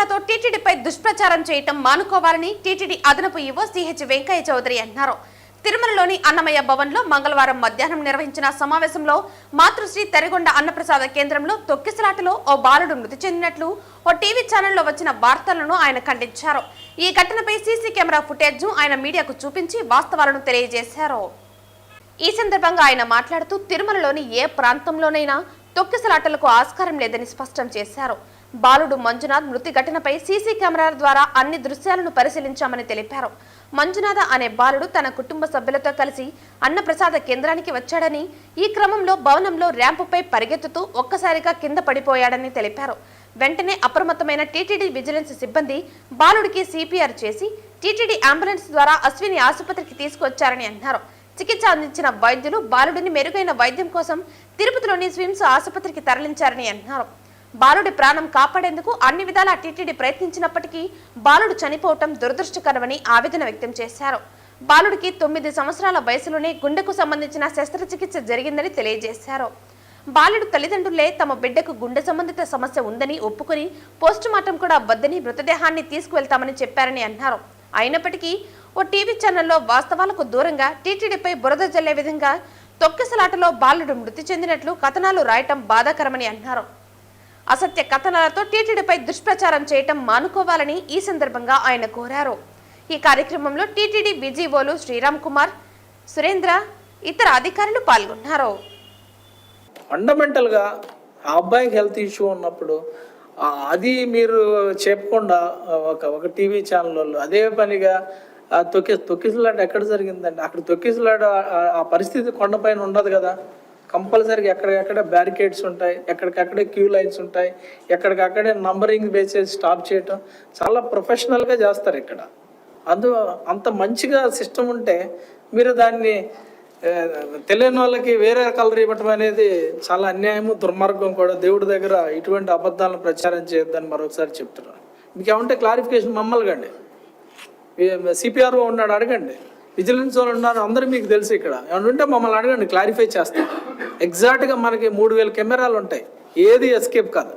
కథనాలతో టీటీడీపై దుష్ప్రచారం చేయటం మానుకోవాలని టీటీడీ అదనపు ఈవో సిహెచ్ వెంకయ్య చౌదరి అన్నారు. తిరుమలలోని అన్నమయ్య భవన్లో మంగళవారం మధ్యాహ్నం నిర్వహించిన సమావేశంలో మాతృశ్రీ తెరగొండ అన్నప్రసాద కేంద్రంలో తొక్కిసలాటలో ఓ బాలుడు మృతి చెందినట్లు ఓ టీవీ ఛానల్లో వచ్చిన వార్తలను ఆయన ఖండించారు. ఈ ఘటనపై సీసీ కెమెరా ఫుటేజ్ ఆయన మీడియాకు చూపించి వాస్తవాలను తెలియజేశారు. ఈ సందర్భంగా ఆయన మాట్లాడుతూ తిరుమలలోని ఏ ప్రాంతంలోనైనా తొక్కిసలాటలకు ఆస్కారం లేదని స్పష్టం చేశారు. బాలుడు మంజునాథ్ మృతి ఘటనపై సీసీ కెమెరాల ద్వారా అన్ని దృశ్యాలను పరిశీలించామని తెలిపారు. మంజునాథ అనే బాలుడు తన కుటుంబ సభ్యులతో కలిసి అన్నప్రసాద కేంద్రానికి వచ్చాడని ఈ క్రమంలో భవనంలో ర్యాంపుపై పరిగెత్తుతూ ఒక్కసారిగా కింద పడిపోయాడని తెలిపారు. వెంటనే అప్రమత్తమైన టీటీడీ విజిలెన్స్ సిబ్బంది బాలుడికి సిపిఆర్ చేసి టీటీడీ అంబులెన్స్ ద్వారా అశ్విని ఆసుపత్రికి తీసుకొచ్చారని అన్నారు. చికిత్స అందించిన వైద్యులు బాలుడిని మెరుగైన వైద్యం కోసం తిరుపతిలోని స్విమ్స్ ఆసుపత్రికి తరలించారని అన్నారు. బాలుడి ప్రాణం కాపాడేందుకు అన్ని విధాలా టీటీడీ ప్రయత్నించినప్పటికీ బాలుడు చనిపోవటం దురదృష్టకరమని ఆవేదన వ్యక్తం చేశారు. బాలుడికి తొమ్మిది సంవత్సరాల వయసులోనే గుండెకు సంబంధించిన శస్త్రచికిత్స జరిగిందని తెలియజేశారు. బాలుడు తల్లిదండ్రులే తమ బిడ్డకు గుండె సంబంధిత సమస్య ఉందని ఒప్పుకొని పోస్టుమార్టం కూడా వద్దని మృతదేహాన్ని తీసుకువెళ్తామని చెప్పారని అన్నారు. అయినప్పటికీ ఓ టీవీ ఛానల్లో వాస్తవాలకు దూరంగా టీటీడీపై బురద జల్లే విధంగా తొక్కిసలాటలో బాలుడు మృతి చెందినట్లు కథనాలు రాయటం బాధాకరమని అన్నారు అసత్య కథనాలతో టీటీడీపై దుష్ప్రచారం చేయటం మానుకోవాలని ఈ సందర్భంగా ఆయన కోరారు. ఈ కార్యక్రమంలో టీటీడీ బీజీఓలు శ్రీరామ్ కుమార్ సురేంద్ర ఇతర అధికారులు పాల్గొన్నారు. ఫండమెంటల్గా ఆ అబ్బాయికి హెల్త్ ఇష్యూ ఉన్నప్పుడు అది మీరు చెప్పకుండా ఒక ఒక టీవీ ఛానల్ అదే పనిగా తొక్కి తొక్కిసలాట ఎక్కడ జరిగిందండి? అక్కడ తొక్కిసలాట ఆ- ఆ పరిస్థితి కొండపైన ఉండదు కదా? కంపల్సరీగా ఎక్కడికక్కడ బ్యారికేడ్స్ ఉంటాయి ఎక్కడికక్కడే క్యూ లైన్స్ ఉంటాయి ఎక్కడికక్కడే నంబరింగ్ బేసెస్ స్టాప్ చేయటం చాలా ప్రొఫెషనల్గా చేస్తారు ఇక్కడ. అందు అంత మంచిగా సిస్టమ్ ఉంటే మీరు దాన్ని తెలియని వాళ్ళకి వేరే కలర్ ఇవ్వటం అనేది చాలా అన్యాయము దుర్మార్గం కూడా. దేవుడి దగ్గర ఇటువంటి అబద్ధాలను ప్రచారం చేయొద్దని మరొకసారి చెప్తున్నాను. మీకు ఏమంటే క్లారిఫికేషన్ మమ్మల్ని సిపిఆర్ఓ ఉన్నాడు అడగండి. విజిలెన్స్ వాళ్ళు ఉన్నారు అందరూ మీకు తెలుసు ఇక్కడ. ఏమన్నా ఉంటే మమ్మల్ని అడగండి క్లారిఫై చేస్తాం. ఎగ్జాక్ట్గా మనకి మూడు వేల కెమెరాలు ఉంటాయి. ఏది ఎస్కేప్ కాదు.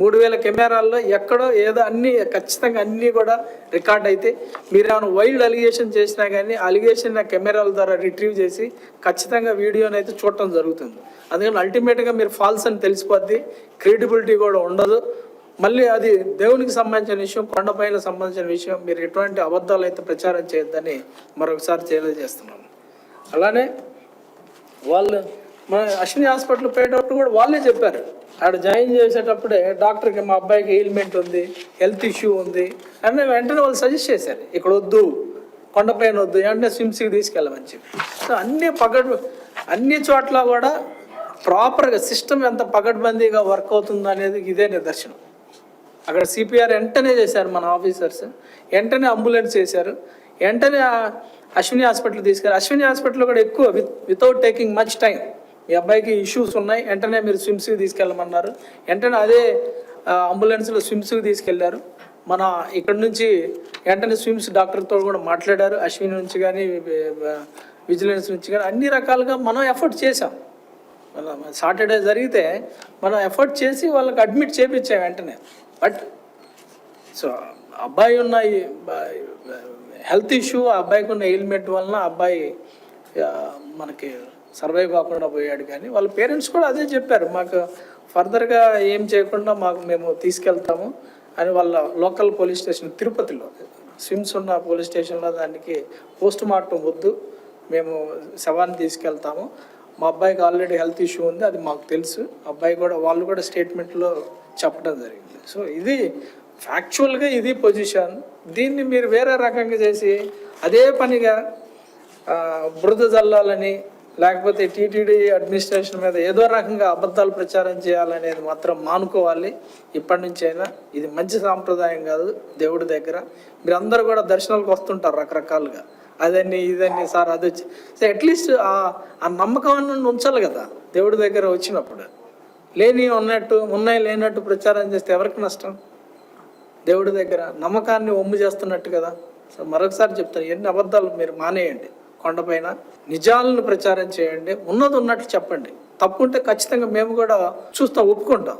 మూడు వేల కెమెరాల్లో ఎక్కడో ఏదో అన్నీ ఖచ్చితంగా అన్నీ కూడా రికార్డ్ అయితే మీరు ఏమైనా వైల్డ్ అలిగేషన్ చేసినా కానీ అలిగేషన్ కెమెరాల ద్వారా రిట్రీవ్ చేసి ఖచ్చితంగా వీడియోని అయితే చూడటం జరుగుతుంది. అందుకని అల్టిమేట్గా మీరు ఫాల్స్ అని తెలిసిపోద్ది. క్రెడిబిలిటీ కూడా ఉండదు. మళ్ళీ అది దేవునికి సంబంధించిన విషయం కొండపైన సంబంధించిన విషయం మీరు ఎటువంటి అబద్ధాలు అయితే ప్రచారం చేయొద్దని మరొకసారి తెలియజేస్తున్నాను. అలానే వాళ్ళు మన అశ్విని హాస్పిటల్ పోయేటప్పుడు కూడా వాళ్ళే చెప్పారు. ఆడ జాయిన్ చేసేటప్పుడే డాక్టర్కి మా అబ్బాయికి ఎయిల్మెంట్ ఉంది హెల్త్ ఇష్యూ ఉంది అని వెంటనే వాళ్ళు సజెస్ట్ చేశారు. ఇక్కడ వద్దు కొండపైన వద్దు వెంటనే స్విమ్స్కి తీసుకెళ్ళమని చెప్పి. సో అన్ని పగడ్ అన్ని చోట్ల కూడా ప్రాపర్గా సిస్టమ్ ఎంత పగడ్బందీగా వర్క్ అవుతుందనేది ఇదే నిదర్శనం. అక్కడ సిపిఆర్ వెంటనే చేశారు మన ఆఫీసర్స్. వెంటనే అంబులెన్స్ చేశారు. వెంటనే అశ్విని హాస్పిటల్ తీసుకెళ్ళి అశ్విని హాస్పిటల్ కూడా ఎక్కువ with without taking much time మీ అబ్బాయికి ఇష్యూస్ ఉన్నాయి. వెంటనే మీరు స్విమ్స్కి తీసుకెళ్ళమన్నారు. వెంటనే అదే అంబులెన్స్లో స్విమ్స్కి తీసుకెళ్ళారు మన ఇక్కడ నుంచి వెంటనే స్విమ్స్ డాక్టర్తో కూడా మాట్లాడారు. అశ్విని నుంచి కానీ విజిలెన్స్ నుంచి కానీ అన్ని రకాలుగా మనం ఎఫర్ట్ చేసాం సాటర్డే జరిగితే మనం ఎఫర్ట్ చేసి వాళ్ళకి అడ్మిట్ చేపించాం వెంటనే. బట్ సో అబ్బాయి ఉన్న హెల్త్ ఇష్యూ ఆ అబ్బాయికి ఉన్న ఎయిల్మెంట్ వలన ఆ అబ్బాయి మనకి సర్వైవ్ కాకుండా పోయాడు. కానీ వాళ్ళ పేరెంట్స్ కూడా అదే చెప్పారు. మాకు ఫర్దర్గా ఏం చేయకుండా మాకు మేము తీసుకెళ్తాము అని వాళ్ళ లోకల్ పోలీస్ స్టేషన్ తిరుపతిలో. స్విమ్స్ ఉన్న పోలీస్ స్టేషన్లో దానికి పోస్ట్ మార్టం వద్దు. మేము శవాన్ని తీసుకెళ్తాము. మా అబ్బాయికి ఆల్రెడీ హెల్త్ ఇష్యూ ఉంది అది మాకు తెలుసు. అబ్బాయి కూడా వాళ్ళు కూడా స్టేట్మెంట్లో చెప్పడం జరిగింది. సో ఇది ఫ్యాక్చువల్గా ఇది పొజిషన్ దీన్ని మీరు వేరే రకంగా చేసి అదే పనిగా బురద జల్లాలని లేకపోతే టీటీడీ అడ్మినిస్ట్రేషన్ మీద ఏదో రకంగా అబద్ధాలు ప్రచారం చేయాలనేది మాత్రం మానుకోవాలి. ఇప్పటి నుంచి అయినా ఇది మంచి సాంప్రదాయం కాదు దేవుడి దగ్గర. మీరు కూడా దర్శనాలకు వస్తుంటారు రకరకాలుగా. అదని ఇదని సార్ అది వచ్చి. సో అట్లీస్ట్ ఆ నమ్మకం అన్న ఉంచాలి కదా దేవుడి దగ్గర వచ్చినప్పుడు. లేని ఉన్నట్టు ఉన్నాయి లేనట్టు ప్రచారం చేస్తే ఎవరికి నష్టం? దేవుడి దగ్గర నమ్మకాన్ని ఒమ్ము చేస్తున్నట్టు కదా. సో మరొకసారి చెప్తాను ఎన్ని అబద్ధాలు మీరు మానేయండి. కొండపైన నిజాలను ప్రచారం చేయండి ఉన్నది ఉన్నట్టు చెప్పండి. తప్పుంటే ఖచ్చితంగా మేము కూడా చూస్తాం ఒప్పుకుంటాం.